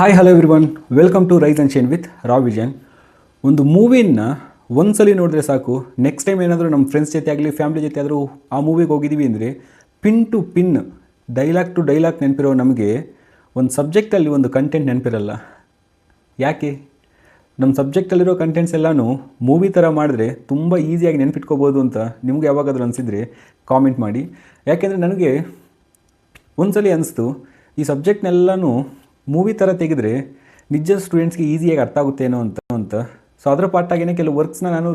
Hi hello everyone welcome to rise and shine with ರಾ ವಿಜಯನ್ ಒಂದು ಮೂವಿನ ಒಂದ್ಸಲಿ ನೋಡಿದ್ರೆ ಸಾಕು. ನೆಕ್ಸ್ಟ್ ಟೈಮ್ ಏನಾದರೂ ನಮ್ಮ ಫ್ರೆಂಡ್ಸ್ ಜೊತೆ ಆಗಲಿ ಫ್ಯಾಮಿಲಿ ಜೊತೆ ಆದರೂ ಆ ಮೂವಿಗೆ ಹೋಗಿದ್ದೀವಿ ಅಂದರೆ pin to pin dialogue to dialogue ನೆನಪಿರೋ ನಮಗೆ ಒಂದು ಸಬ್ಜೆಕ್ಟಲ್ಲಿ ಒಂದು ಕಂಟೆಂಟ್ ನೆನಪಿರಲ್ಲ. ಯಾಕೆ? ನಮ್ಮ ಸಬ್ಜೆಕ್ಟಲ್ಲಿರೋ ಕಂಟೆಂಟ್ಸ್ ಎಲ್ಲನೂ ಮೂವಿ ಥರ ಮಾಡಿದ್ರೆ ತುಂಬ ಈಸಿಯಾಗಿ ನೆನಪಿಟ್ಕೋಬೋದು ಅಂತ ನಿಮಗೆ ಯಾವಾಗಾದರೂ ಅನಿಸಿದರೆ ಕಾಮೆಂಟ್ ಮಾಡಿ. ಯಾಕೆಂದರೆ ನನಗೆ ಒಂದ್ಸಲಿ ಅನಿಸ್ತು, ಈ ಸಬ್ಜೆಕ್ಟ್ನೆಲ್ಲನೂ ಮೂವಿ ಥರ ತೆಗೆದ್ರೆ ನಿಜ ಸ್ಟೂಡೆಂಟ್ಸ್ಗೆ ಈಸಿಯಾಗಿ ಅರ್ಥ ಆಗುತ್ತೇನೋ ಅಂತ ಅಂತ. ಸೊ ಅದರ ಪಾಠಾಗೇನೆ ಕೆಲವು ವರ್ಕ್ಸ್ನ ನಾನು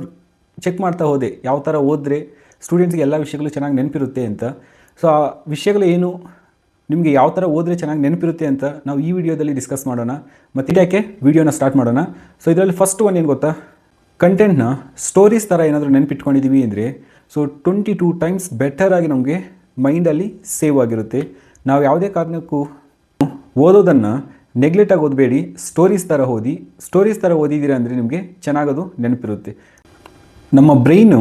ಚೆಕ್ ಮಾಡ್ತಾ ಹೋದೆ. ಯಾವ ಥರ ಓದಿದ್ರೆ ಸ್ಟೂಡೆಂಟ್ಸ್ಗೆ ಎಲ್ಲ ವಿಷಯಗಳು ಚೆನ್ನಾಗಿ ನೆನಪಿರುತ್ತೆ ಅಂತ. ಸೊ ಆ ವಿಷಯಗಳು ಏನು, ನಿಮಗೆ ಯಾವ ಥರ ಓದಿದ್ರೆ ಚೆನ್ನಾಗಿ ನೆನಪಿರುತ್ತೆ ಅಂತ ನಾವು ಈ ವಿಡಿಯೋದಲ್ಲಿ ಡಿಸ್ಕಸ್ ಮಾಡೋಣ. ಮತ್ತು ಇದಕ್ಕೆ ವಿಡಿಯೋನ ಸ್ಟಾರ್ಟ್ ಮಾಡೋಣ. ಸೊ ಇದರಲ್ಲಿ ಫಸ್ಟ್ ಒನ್ ಏನು ಗೊತ್ತಾ? ಕಂಟೆಂಟ್ನ ಸ್ಟೋರೀಸ್ ಥರ ಏನಾದರೂ ನೆನಪಿಟ್ಕೊಂಡಿದ್ದೀವಿ ಅಂದರೆ ಸೊ ಟ್ವೆಂಟಿ ಟೂ ಟೈಮ್ಸ್ ಬೆಟರಾಗಿ ನಮಗೆ ಮೈಂಡಲ್ಲಿ ಸೇವ್ ಆಗಿರುತ್ತೆ. ನಾವು ಯಾವುದೇ ಕಾರಣಕ್ಕೂ ಓದೋದನ್ನು ನೆಗ್ಲೆಕ್ಟಾಗಿ ಓದಬೇಡಿ ಸ್ಟೋರೀಸ್ ಥರ ಓದಿ. ಸ್ಟೋರೀಸ್ ಥರ ಓದಿದ್ದೀರ ಅಂದರೆ ನಿಮಗೆ ಚೆನ್ನಾಗದು, ನೆನಪಿರುತ್ತೆ. ನಮ್ಮ ಬ್ರೈನು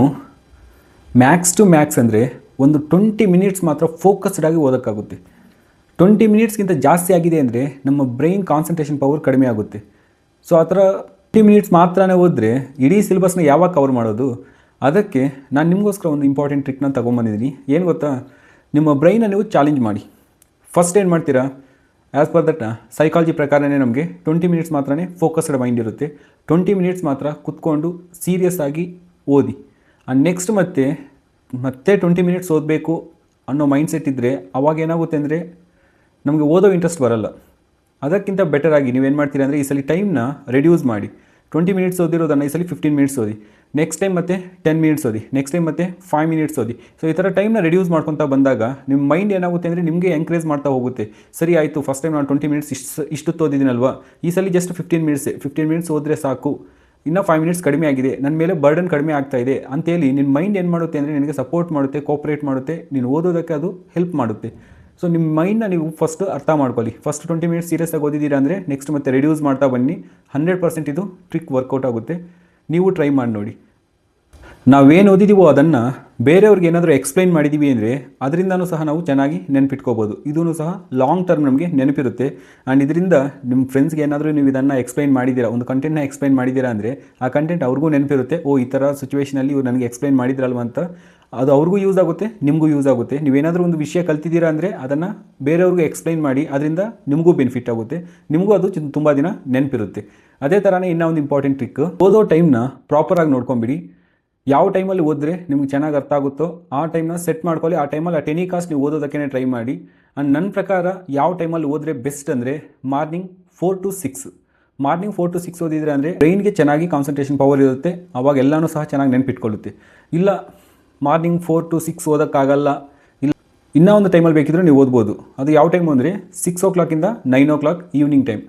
ಮ್ಯಾಕ್ಸ್ ಟು ಮ್ಯಾಕ್ಸ್ ಅಂದರೆ ಒಂದು ಟ್ವೆಂಟಿ ಮಿನಿಟ್ಸ್ ಮಾತ್ರ ಫೋಕಸ್ಡ್ ಆಗಿ ಓದೋಕ್ಕಾಗುತ್ತೆ. ಟ್ವೆಂಟಿ ಮಿನಿಟ್ಸ್ಗಿಂತ ಜಾಸ್ತಿ ಆಗಿದೆ ಅಂದರೆ ನಮ್ಮ ಬ್ರೈನ್ ಕಾನ್ಸಂಟ್ರೇಷನ್ ಪವರ್ ಕಡಿಮೆ ಆಗುತ್ತೆ. ಸೊ ಆ ಥರ ಟ್ವೆಂಟಿ ಮಿನಿಟ್ಸ್ ಮಾತ್ರನೇ ಓದಿದ್ರೆ ಇಡೀ ಸಿಲೆಬಸ್ನ ಯಾವಾಗ ಕವರ್ ಮಾಡೋದು? ಅದಕ್ಕೆ ನಾನು ನಿಮಗೋಸ್ಕರ ಒಂದು ಇಂಪಾರ್ಟೆಂಟ್ ಟ್ರಿಕ್ನ ತೊಗೊಂಬಂದಿದ್ದೀನಿ ಏನು ಗೊತ್ತಾ? ನಿಮ್ಮ ಬ್ರೈನ ನೀವು ಚಾಲೆಂಜ್ ಮಾಡಿ. ಫಸ್ಟ್ ಏನು ಮಾಡ್ತೀರಾ? ಆ್ಯಸ್ ಪರ್ ದಟ್ ಸೈಕಾಲಜಿ ಪ್ರಕಾರನೇ ನಮಗೆ ಟ್ವೆಂಟಿ ಮಿನಿಟ್ಸ್ ಮಾತ್ರನೇ ಫೋಕಸ್ಡ್ ಮೈಂಡ್ ಇರುತ್ತೆ. ಟ್ವೆಂಟಿ ಮಿನಿಟ್ಸ್ ಮಾತ್ರ ಕುತ್ಕೊಂಡು ಸೀರಿಯಸ್ ಆಗಿ ಓದಿ. ನೆಕ್ಸ್ಟ್ ಮತ್ತೆ ಮತ್ತೆ ಟ್ವೆಂಟಿ ಮಿನಿಟ್ಸ್ ಓದಬೇಕು ಅನ್ನೋ ಮೈಂಡ್ ಸೆಟ್ ಇದ್ದರೆ ಅವಾಗ ಏನಾಗುತ್ತೆ ಅಂದರೆ ನಮಗೆ ಓದೋ ಇಂಟ್ರೆಸ್ಟ್ ಬರಲ್ಲ. ಅದಕ್ಕಿಂತ ಬೆಟರ್ ಆಗಿ ನೀವೇನು ಮಾಡ್ತೀರಿ ಅಂದರೆ ಈ ಸಲ ಟೈಮ್ನ ರೆಡ್ಯೂಸ್ ಮಾಡಿ. ಟ್ವೆಂಟಿ ಮಿನಿಟ್ಸ್ ಓದಿರೋದನ್ನು ಈ ಸಲ ಫಿಫ್ಟೀನ್ ಮಿನಿಟ್ಸ್ ಓದಿ. ನೆಕ್ಸ್ಟ್ ಟೈಮ್ ಮತ್ತೆ ಟೆನ್ ಮಿನಿಟ್ಸ್ ಓದಿ. ನೆಕ್ಸ್ಟ್ ಟೈಮ್ ಮತ್ತೆ ಫೈವ್ ಮಿನಿಟ್ಸ್ ಓದಿ. ಸೊ ಈ ಥರ ಟೈಮ್ನ ರೆಡ್ಯೂಸ್ ಮಾಡ್ಕೊತಾ ಬಂದಾಗ ನಿಮ್ಮ ಮೈಂಡ್ ಏನಾಗುತ್ತೆ ಅಂದರೆ ನಿಮಗೆ ಎಂಕರೇಜ್ ಮಾಡ್ತಾ ಹೋಗುತ್ತೆ. ಸರಿ, ಆಯಿತು ಫಸ್ಟ್ ಟೈಮ್ ನಾನು ಟ್ವೆಂಟಿ ಮಿನಿಟ್ಸ್ ಇಷ್ಟು ಇಷ್ಟು ಓದಿದ್ದೀನಲ್ವಾ? ಈ ಸಲ just fifteen minutes fifteen minutes ಓದಿದ್ರೆ ಸಾಕು. ಇನ್ನೂ ಫೈವ್ ಮಿನಿಟ್ಸ್ ಕಡಿಮೆ ಆಗಿದೆ. ನನ್ನ ಮೇಲೆ ಬರ್ಡನ್ ಕಡಿಮೆ ಆಗ್ತಾ ಇದೆ. ಅಂತೇಳಿ ನಿನ್ನ ಮೈಂಡ್ ಏನು ಮಾಡುತ್ತೆ ಅಂದರೆ ನಿನಗೆ ಸಪೋರ್ಟ್ ಮಾಡುತ್ತೆ ಕೋಪ್ರೇಟ್ ಮಾಡುತ್ತೆ. ನೀನು ಓದೋದಕ್ಕೆ ಅದು ಹೆಲ್ಪ್ ಮಾಡುತ್ತೆ. ಸೊ ನಿಮ್ಮ ಮೈಂಡ್ನ ನೀವು ಫಸ್ಟ್ ಅರ್ಥ ಮಾಡ್ಕೊಳ್ಳಿ. ಫಸ್ಟ್ ಟ್ವೆಂಟಿ ಮಿನಿಟ್ಸ್ ಸೀರಿಯಸ್ ಆಗಿ ಓದಿದ್ದೀರಾ ಅಂದರೆ ನೆಕ್ಸ್ಟ್ ಮತ್ತೆ ರೆಡ್ಯೂಸ್ ಮಾಡ್ತಾ ಬನ್ನಿ. ಹಂಡ್ರೆಡ್ ಪರ್ಸೆಂಟ್ ಇದು ಟ್ರಿಕ್ ವರ್ಕೌಟ್ ಆಗುತ್ತೆ. ನೀವು ಟ್ರೈ ಮಾಡಿ ನೋಡಿ. ನಾವೇನು ಓದಿದ್ದೀವೋ ಅದನ್ನು ಬೇರೆಯವ್ರಿಗೆ ಏನಾದರೂ ಎಕ್ಸ್ಪ್ಲೈನ್ ಮಾಡಿದ್ದೀವಿ ಅಂದರೆ ಅದರಿಂದನೂ ಸಹ ನಾವು ಚೆನ್ನಾಗಿ ನೆನಪಿಟ್ಕೋಬೋದು. ಇದೂ ಸಹ ಲಾಂಗ್ ಟರ್ಮ್ ನಮಗೆ ನೆನಪಿರುತ್ತೆ. ಆ್ಯಂಡ್ ಇದರಿಂದ ನಿಮ್ಮ ಫ್ರೆಂಡ್ಸ್ಗೆ ಏನಾದರೂ ನೀವು ಇದನ್ನು ಎಕ್ಸ್ಪ್ಲೈನ್ ಮಾಡಿದ್ದೀರಾ ಒಂದು ಕಂಟೆಂಟ್ನ ಎಕ್ಸ್ಪ್ಲೈನ್ ಮಾಡಿದ್ದೀರಾ ಅಂದರೆ ಆ ಕಂಟೆಂಟ್ ಅವ್ರಿಗೂ ನೆನಪಿರುತ್ತೆ, ಓ, ಈ ಥರ ಸಿಚುವೇಷನಲ್ಲಿ ಇವ್ರು ನನಗೆ ಎಕ್ಸ್ಪ್ಲೈನ್ ಮಾಡಿದ್ರಲ್ವ ಅಂತ. ಅದು ಅವ್ರಿಗೂ ಯೂಸ್ ಆಗುತ್ತೆ, ನಿಮಗೂ ಯೂಸ್ ಆಗುತ್ತೆ. ನೀವೇನಾದರೂ ಒಂದು ವಿಷಯ ಕಲ್ತಿದ್ದೀರಾ ಅಂದರೆ ಅದನ್ನು ಬೇರೆಯವ್ರಿಗೂ ಎಕ್ಸ್ಪ್ಲೈನ್ ಮಾಡಿ, ಅದರಿಂದ ನಿಮಗೂ ಬೆನಿಫಿಟ್ ಆಗುತ್ತೆ. ನಿಮಗೂ ಅದು ತುಂಬ ದಿನ ನೆನಪಿರುತ್ತೆ. ಅದೇ ಥರನೇ ಇನ್ನೂ ಒಂದು ಇಂಪಾರ್ಟೆಂಟ್ ಟ್ರಿಕ್ ಓದೋ ಟೈಮ್ನ ಪ್ರಾಪರಾಗಿ ನೋಡ್ಕೊಂಬಿಡಿ. ಯಾವ ಟೈಮಲ್ಲಿ ಓದಿದ್ರೆ ನಿಮ್ಗೆ ಚೆನ್ನಾಗಿ ಅರ್ಥ ಆಗುತ್ತೋ ಆ ಟೈಮ್ನ ಸೆಟ್ ಮಾಡ್ಕೊಳ್ಳಿ. ಆ ಟೈಮಲ್ಲಿ ಆ ಟೆನಿ ಕಾಸ್ಟ್ ನೀವು ಓದೋದಕ್ಕೆ ಟ್ರೈ ಮಾಡಿ. ಆ್ಯಂಡ್ ನನ್ನ ಪ್ರಕಾರ ಯಾವ ಟೈಮಲ್ಲಿ ಓದಿದ್ರೆ ಬೆಸ್ಟ್ ಅಂದರೆ morning four to six morning four to six ಓದಿದ್ರೆ ಅಂದರೆ ಬ್ರೈನ್ಗೆ ಚೆನ್ನಾಗಿ ಕಾನ್ಸಂಟ್ರೇಷನ್ ಪವರ್ ಇರುತ್ತೆ. ಅವಾಗ ಎಲ್ಲನೂ ಸಹ ಚೆನ್ನಾಗಿ ನೆನಪಿಟ್ಕೊಳ್ಳುತ್ತೆ. ಇಲ್ಲ ಮಾರ್ನಿಂಗ್ ಫೋರ್ ಟು ಸಿಕ್ಸ್ ಓದೋಕ್ಕಾಗಲ್ಲ. ಇಲ್ಲ, ಇನ್ನೂ ಒಂದು ಟೈಮಲ್ಲಿ ಬೇಕಿದ್ರೆ ನೀವು ಓದ್ಬೋದು. ಅದು ಯಾವ ಟೈಮ್ ಅಂದರೆ ಸಿಕ್ಸ್ ಓ ಕ್ಲಾಕಿಂದ nine o'clock evening time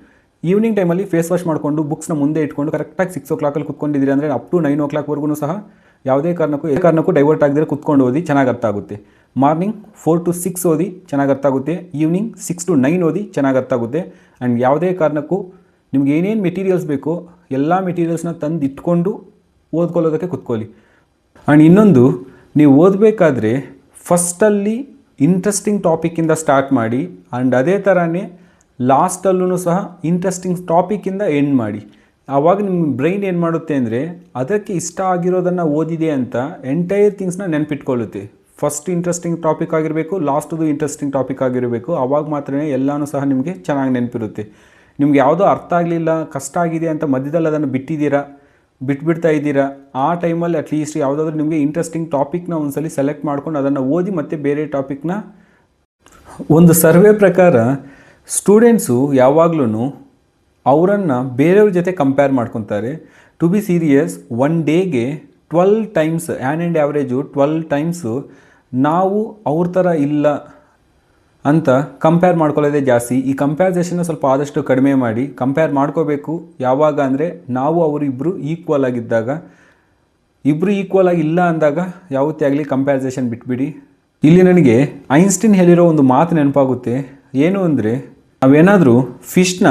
evening ಟೈಮಲ್ಲಿ ಫೇಸ್ ವಾಶ್ ಮಾಡಿಕೊಂಡು ಬುಕ್ಸ್ನ ಮುಂದೆ ಇಟ್ಕೊಂಡು ಕರೆಕ್ಟಾಗಿ ಸಿಕ್ಸ್ ಓ ಕ್ಲಾಕಲ್ಲಿ ಕುತ್ಕೊಂಡಿದ್ದೀರಿ ಅಂದರೆ ಅಪ್ ಟು ನೈನ್ ಓ ಕ್ಲಾಕ್ವರೆಗೂ ಸಹ ಯಾವುದೇ ಕಾರಣಕ್ಕೂ ಎಲ್ಲ ಕಾರಣಕ್ಕೂ ಡೈವರ್ಟ್ ಆಗದೆ ಕುತ್ಕೊಂಡು ಓದಿ, ಚೆನ್ನಾಗಿ ಅರ್ಥ ಆಗುತ್ತೆ. ಮಾರ್ನಿಂಗ್ ಫೋರ್ ಟು ಸಿಕ್ಸ್ ಓದಿ, ಚೆನ್ನಾಗಿ ಅರ್ಥ ಆಗುತ್ತೆ. ಈವ್ನಿಂಗ್ ಸಿಕ್ಸ್ ಟು ನೈನ್ ಓದಿ, ಚೆನ್ನಾಗಿ ಅರ್ಥ ಆಗುತ್ತೆ. ಆ್ಯಂಡ್ ಯಾವುದೇ ಕಾರಣಕ್ಕೂ ನಿಮ್ಗೆ ಏನೇನು ಮೆಟೀರಿಯಲ್ಸ್ ಬೇಕು, ಎಲ್ಲ ಮೆಟೀರಿಯಲ್ಸ್ನ ತಂದು ಇಟ್ಕೊಂಡು ಓದ್ಕೊಳ್ಳೋದಕ್ಕೆ ಕುತ್ಕೊಳ್ಳಿ. ಆ್ಯಂಡ್ ಇನ್ನೊಂದು, ನೀವು ಓದಬೇಕಾದ್ರೆ ಫಸ್ಟಲ್ಲಿ ಇಂಟ್ರೆಸ್ಟಿಂಗ್ ಟಾಪಿಕ್ಕಿಂದ ಸ್ಟಾರ್ಟ್ ಮಾಡಿ ಆ್ಯಂಡ್ ಅದೇ ಥರನೇ ಲಾಸ್ಟಲ್ಲೂ ಸಹ ಇಂಟ್ರೆಸ್ಟಿಂಗ್ ಟಾಪಿಕಿಂದ ಎಂಡ್ ಮಾಡಿ. ಆವಾಗ ನಿಮ್ಮ ಬ್ರೈನ್ ಏನು ಮಾಡುತ್ತೆ ಅಂದರೆ, ಅದಕ್ಕೆ ಇಷ್ಟ ಆಗಿರೋದನ್ನು ಓದಿದೆ ಅಂತ ಎಂಟೈರ್ ಥಿಂಗ್ಸ್ನ ನೆನಪಿಟ್ಕೊಳ್ಳುತ್ತೆ. ಫಸ್ಟ್ ಇಂಟ್ರೆಸ್ಟಿಂಗ್ ಟಾಪಿಕ್ ಆಗಿರಬೇಕು ಲಾಸ್ಟದು ಇಂಟ್ರೆಸ್ಟಿಂಗ್ ಟಾಪಿಕ್ ಆಗಿರಬೇಕು, ಆವಾಗ ಮಾತ್ರ ಎಲ್ಲನೂ ಸಹ ನಿಮಗೆ ಚೆನ್ನಾಗಿ ನೆನಪಿರುತ್ತೆ. ನಿಮ್ಗೆ ಯಾವುದೋ ಅರ್ಥ ಆಗಲಿಲ್ಲ, ಕಷ್ಟ ಆಗಿದೆ ಅಂತ ಮಧ್ಯದಲ್ಲಿ ಅದನ್ನು ಬಿಟ್ಟಿದ್ದೀರಾ, ಬಿಟ್ಬಿಡ್ತಾ ಇದ್ದೀರಾ, ಆ ಟೈಮಲ್ಲಿ ಅಟ್ಲೀಸ್ಟ್ ಯಾವುದಾದ್ರೂ ನಿಮಗೆ ಇಂಟ್ರೆಸ್ಟಿಂಗ್ ಟಾಪಿಕ್ನ ಒಂದ್ಸಲಿ ಸೆಲೆಕ್ಟ್ ಮಾಡ್ಕೊಂಡು ಅದನ್ನು ಓದಿ ಮತ್ತೆ ಬೇರೆ ಟಾಪಿಕ್ನ ಒಂದು ಸರ್ವೆ ಪ್ರಕಾರ ಸ್ಟೂಡೆಂಟ್ಸು ಯಾವಾಗಲೂ ಅವರನ್ನು ಬೇರೆಯವ್ರ ಜೊತೆ ಕಂಪೇರ್ ಮಾಡ್ಕೊತಾರೆ. ಟು ಬಿ ಸೀರಿಯಸ್ ಒನ್ ಡೇಗೆ twelve times an and average twelve times ನಾವು ಅವ್ರ ಥರ ಇಲ್ಲ ಅಂತ ಕಂಪೇರ್ ಮಾಡ್ಕೊಳ್ಳೋದೇ ಜಾಸ್ತಿ. ಈ ಕಂಪ್ಯಾರಿಸೇಷನ್ನ ಸ್ವಲ್ಪ ಆದಷ್ಟು ಕಡಿಮೆ ಮಾಡಿ ಕಂಪೇರ್ ಮಾಡ್ಕೋಬೇಕು. ಯಾವಾಗ ಅಂದರೆ ನಾವು ಅವರಿಬ್ಬರು ಈಕ್ವಲ್ ಆಗಿದ್ದಾಗ. ಇಬ್ಬರು ಈಕ್ವಲ್ ಆಗಿ ಇಲ್ಲ ಅಂದಾಗ ಯಾವತ್ತೇ ಆಗಲಿ ಕಂಪ್ಯಾರಿಸೇಷನ್ ಬಿಟ್ಬಿಡಿ. ಇಲ್ಲಿ ನನಗೆ ಐನ್ಸ್ಟೀನ್ ಹೇಳಿರೋ ಒಂದು ಮಾತು ನೆನಪಾಗುತ್ತೆ. ಏನು ಅಂದರೆ ನಾವೇನಾದರೂ ಫಿಶ್ನ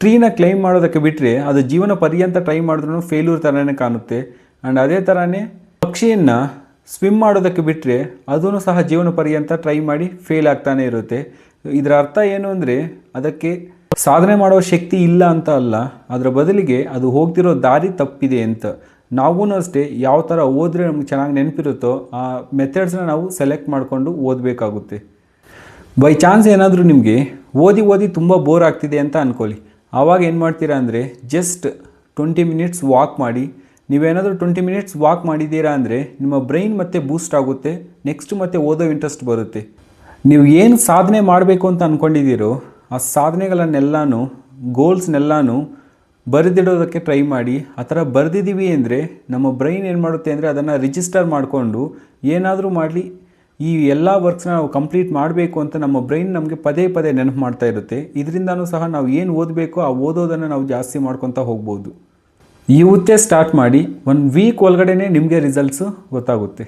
ಟ್ರೀನ ಕ್ಲೈಮ್ ಮಾಡೋದಕ್ಕೆ ಬಿಟ್ಟರೆ ಅದು ಜೀವನ ಪರ್ಯಂತ ಟ್ರೈ ಮಾಡಿದ್ರೂ ಫೇಲ್ಯೂರ್ ಥರನೇ ಕಾಣುತ್ತೆ. ಆ್ಯಂಡ್ ಅದೇ ಥರನೇ ಪಕ್ಷಿಯನ್ನು ಸ್ವಿಮ್ ಮಾಡೋದಕ್ಕೆ ಬಿಟ್ಟರೆ ಅದೂ ಸಹ ಜೀವನ ಪರ್ಯಂತ ಟ್ರೈ ಮಾಡಿ ಫೇಲ್ ಆಗ್ತಾನೆ ಇರುತ್ತೆ. ಇದರ ಅರ್ಥ ಏನು ಅಂದರೆ ಅದಕ್ಕೆ ಸಾಧನೆ ಮಾಡೋ ಶಕ್ತಿ ಇಲ್ಲ ಅಂತ ಅಲ್ಲ, ಅದರ ಬದಲಿಗೆ ಅದು ಹೋಗ್ತಿರೋ ದಾರಿ ತಪ್ಪಿದೆ ಅಂತ. ನಾವೂ ಅಷ್ಟೇ ಯಾವ ಥರ ಓದ್ರೆ ನಮ್ಗೆ ಚೆನ್ನಾಗಿ ನೆನಪಿರುತ್ತೋ ಆ ಮೆಥಡ್ಸ್ನ ನಾವು ಸೆಲೆಕ್ಟ್ ಮಾಡಿಕೊಂಡು ಓದಬೇಕಾಗುತ್ತೆ. ಬೈ ಚಾನ್ಸ್ ಏನಾದರೂ ನಿಮಗೆ ಓದಿ ಓದಿ ತುಂಬ ಬೋರ್ ಆಗ್ತಿದೆ ಅಂತ ಅಂದ್ಕೊಳ್ಳಿ ಆವಾಗ ಏನು ಮಾಡ್ತೀರಾ ಅಂದರೆ ಜಸ್ಟ್ ಟ್ವೆಂಟಿ ಮಿನಿಟ್ಸ್ ವಾಕ್ ಮಾಡಿ. ನೀವೇನಾದರೂ ಟ್ವೆಂಟಿ ಮಿನಿಟ್ಸ್ ವಾಕ್ ಮಾಡಿದ್ದೀರಾ ಅಂದರೆ ನಿಮ್ಮ ಬ್ರೈನ್ ಮತ್ತೆ ಬೂಸ್ಟ್ ಆಗುತ್ತೆ. ನೆಕ್ಸ್ಟ್ ಮತ್ತೆ ಓದೋ ಇಂಟ್ರೆಸ್ಟ್ ಬರುತ್ತೆ. ನೀವು ಏನು ಸಾಧನೆ ಮಾಡಬೇಕು ಅಂತ ಅಂದ್ಕೊಂಡಿದ್ದೀರೋ ಆ ಸಾಧನೆಗಳನ್ನೆಲ್ಲನೂ ಗೋಲ್ಸ್ನೆಲ್ಲನೂ ಬರೆದಿಡೋದಕ್ಕೆ ಟ್ರೈ ಮಾಡಿ. ಆ ಥರ ಬರೆದಿದ್ದೀವಿ ಅಂದರೆ ನಮ್ಮ ಬ್ರೈನ್ ಏನು ಮಾಡುತ್ತೆ ಅಂದರೆ ಅದನ್ನು ರಿಜಿಸ್ಟರ್ ಮಾಡಿಕೊಂಡು ಏನಾದರೂ ಮಾಡಲಿ. ಈ ಎಲ್ಲ ವರ್ಕ್ಸ್ನ ನಾವು ಕಂಪ್ಲೀಟ್ ಮಾಡಬೇಕು ಅಂತ ನಮ್ಮ ಬ್ರೈನ್ ನಮಗೆ ಪದೇ ಪದೇ ನೆನಪು ಮಾಡ್ತಾ ಇರುತ್ತೆ. ಇದರಿಂದನೂ ಸಹ ನಾವು ಏನು ಓದಬೇಕು ಆ ಓದೋದನ್ನು ನಾವು ಜಾಸ್ತಿ ಮಾಡ್ಕೊತಾ ಹೋಗ್ಬೋದು. ಇವತ್ತೇ ಸ್ಟಾರ್ಟ್ ಮಾಡಿ ಒನ್ ವೀಕ್ ಒಳಗಡೆನೇ ನಿಮಗೆ ರಿಸಲ್ಟ್ಸು ಗೊತ್ತಾಗುತ್ತೆ.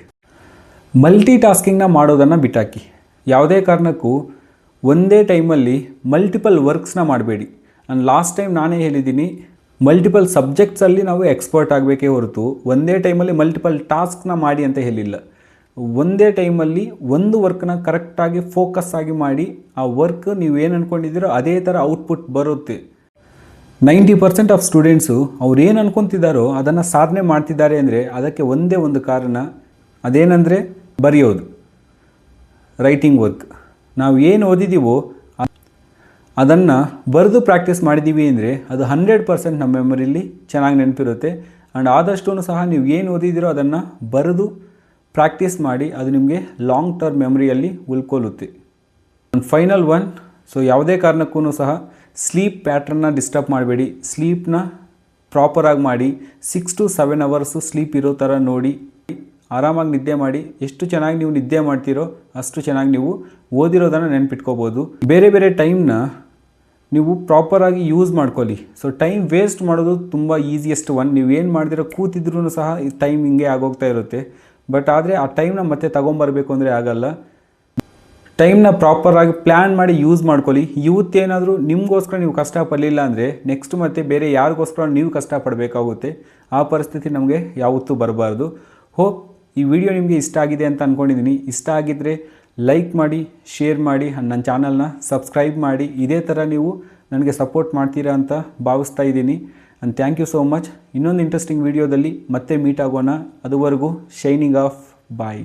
ಮಲ್ಟಿ ಟಾಸ್ಕಿಂಗ್ನ ಮಾಡೋದನ್ನು ಬಿಟ್ಟಾಕಿ. ಯಾವುದೇ ಕಾರಣಕ್ಕೂ ಒಂದೇ ಟೈಮಲ್ಲಿ ಮಲ್ಟಿಪಲ್ ವರ್ಕ್ಸ್ನ ಮಾಡಬೇಡಿ. ನಾನು ಲಾಸ್ಟ್ ಟೈಮ್ ನಾನೇ ಹೇಳಿದ್ದೀನಿ ಮಲ್ಟಿಪಲ್ ಸಬ್ಜೆಕ್ಟ್ಸಲ್ಲಿ ನಾವು ಎಕ್ಸ್ಪರ್ಟ್ ಆಗಬೇಕೇ ಹೊರತು ಒಂದೇ ಟೈಮಲ್ಲಿ ಮಲ್ಟಿಪಲ್ ಟಾಸ್ಕ್ನ ಮಾಡಿ ಅಂತ ಹೇಳಿಲ್ಲ. ಒಂದೇ ಟೈಮಲ್ಲಿ ಒಂದು ವರ್ಕ್ನ ಕರೆಕ್ಟಾಗಿ ಫೋಕಸ್ ಆಗಿ ಮಾಡಿ ಆ ವರ್ಕ್ ನೀವು ಏನು ಅಂದ್ಕೊಂಡಿದ್ದೀರೋ ಅದೇ ಥರ ಔಟ್ಪುಟ್ ಬರುತ್ತೆ. ನೈಂಟಿ ಪರ್ಸೆಂಟ್ ಆಫ್ ಸ್ಟೂಡೆಂಟ್ಸು ಅವ್ರು ಏನು ಅನ್ಕೊತಿದ್ದಾರೋ ಅದನ್ನು ಸಾಧನೆ ಮಾಡ್ತಿದ್ದಾರೆ ಅಂದರೆ ಅದಕ್ಕೆ ಒಂದೇ ಒಂದು ಕಾರಣ, ಅದೇನೆಂದರೆ ಬರೆಯೋದು ರೈಟಿಂಗ್ ವರ್ಕ್ ನಾವು ಏನು ಓದಿದ್ದೀವೋ ಅದನ್ನು ಬರೆದು ಪ್ರಾಕ್ಟೀಸ್ ಮಾಡಿದ್ದೀವಿ ಅಂದರೆ ಅದು ಹಂಡ್ರೆಡ್ ಪರ್ಸೆಂಟ್ ನಮ್ಮ ಮೆಮೊರಿಲಿ ಚೆನ್ನಾಗಿ ನೆನಪಿರುತ್ತೆ. ಆ್ಯಂಡ್ ಆದಷ್ಟು ಸಹ ನೀವು ಏನು ಓದಿದ್ದೀರೋ ಅದನ್ನು ಬರೆದು ಪ್ರಾಕ್ಟೀಸ್ ಮಾಡಿ ಅದು ನಿಮಗೆ ಲಾಂಗ್ ಟರ್ಮ್ ಮೆಮೊರಿಯಲ್ಲಿ ಉಳ್ಕೊಳ್ಳುತ್ತೆ ಒಂದು ಫೈನಲ್ ಒನ್ ಸೊ ಯಾವುದೇ ಕಾರಣಕ್ಕೂ ಸಹ ಸ್ಲೀಪ್ ಪ್ಯಾಟ್ರನ್ನ ಡಿಸ್ಟರ್ಬ್ ಮಾಡಬೇಡಿ. ಸ್ಲೀಪ್ನ ಪ್ರಾಪರಾಗಿ ಮಾಡಿ six to seven hours sleep ಇರೋ ಥರ ನೋಡಿ, ಆರಾಮಾಗಿ ನಿದ್ದೆ ಮಾಡಿ, ಎಷ್ಟು ಚೆನ್ನಾಗಿ ನೀವು ನಿದ್ದೆ ಮಾಡ್ತೀರೋ ಅಷ್ಟು ಚೆನ್ನಾಗಿ ನೀವು ಓದಿರೋದನ್ನು ನೆನ್ಪಿಟ್ಕೋಬೋದು. ಬೇರೆ ಬೇರೆ ಟೈಮ್ನ ನೀವು ಪ್ರಾಪರಾಗಿ ಯೂಸ್ ಮಾಡ್ಕೊಳ್ಳಿ. ಸೊ ಟೈಮ್ ವೇಸ್ಟ್ ಮಾಡೋದು ತುಂಬ ಈಸಿಯೆಸ್ಟ್ ಒನ್ ನೀವು ಏನು ಮಾಡಿದಿರೋ ಕೂತಿದ್ರೂ ಸಹ ಈ ಟೈಮ್ ಹಿಂಗೆ ಆಗೋಗ್ತಾ ಇರುತ್ತೆ. ಬಟ್ ಆದರೆ ಆ ಟೈಮ್ನ ಮತ್ತೆ ತಗೊಂಬರ್ಬೇಕು ಅಂದರೆ ಆಗಲ್ಲ. ಟೈಮ್ನ ಪ್ರಾಪರಾಗಿ ಪ್ಲ್ಯಾನ್ ಮಾಡಿ ಯೂಸ್ ಮಾಡ್ಕೊಳ್ಳಿ. ಯೂತ್ ಏನಾದರೂ ನಿಮಗೋಸ್ಕರ ನೀವು ಕಷ್ಟಪಡಲಿಲ್ಲ ಅಂದರೆ ನೆಕ್ಸ್ಟ್ ಮತ್ತೆ ಬೇರೆ ಯಾರಿಗೋಸ್ಕರ ನೀವು ಕಷ್ಟಪಡಬೇಕಾಗುತ್ತೆ ಆ ಪರಿಸ್ಥಿತಿ ನಮಗೆ ಯಾವತ್ತೂ ಬರಬಾರ್ದು. ಹೋಪ್ ಈ ವಿಡಿಯೋ ನಿಮಗೆ ಇಷ್ಟ ಆಗಿದೆ ಅಂತ ಅಂದ್ಕೊಂಡಿದ್ದೀನಿ ಇಷ್ಟ ಆಗಿದ್ದರೆ ಲೈಕ್ ಮಾಡಿ ಶೇರ್ ಮಾಡಿ, ನನ್ನ ಚಾನಲ್ನ ಸಬ್ಸ್ಕ್ರೈಬ್ ಮಾಡಿ. ಇದೇ ಥರ ನೀವು ನನಗೆ ಸಪೋರ್ಟ್ ಮಾಡ್ತೀರಾ ಅಂತ ಭಾವಿಸ್ತಾ ಇದ್ದೀನಿ. And thank you so much ಇನ್ನೊಂದು ಇಂಟ್ರೆಸ್ಟಿಂಗ್ ವೀಡಿಯೋದಲ್ಲಿ ಮತ್ತೆ ಮೀಟ್ ಆಗೋಣ. ಅದುವರೆಗೂ ಶೈನಿಂಗ್ ಆಫ್ ಬಾಯ್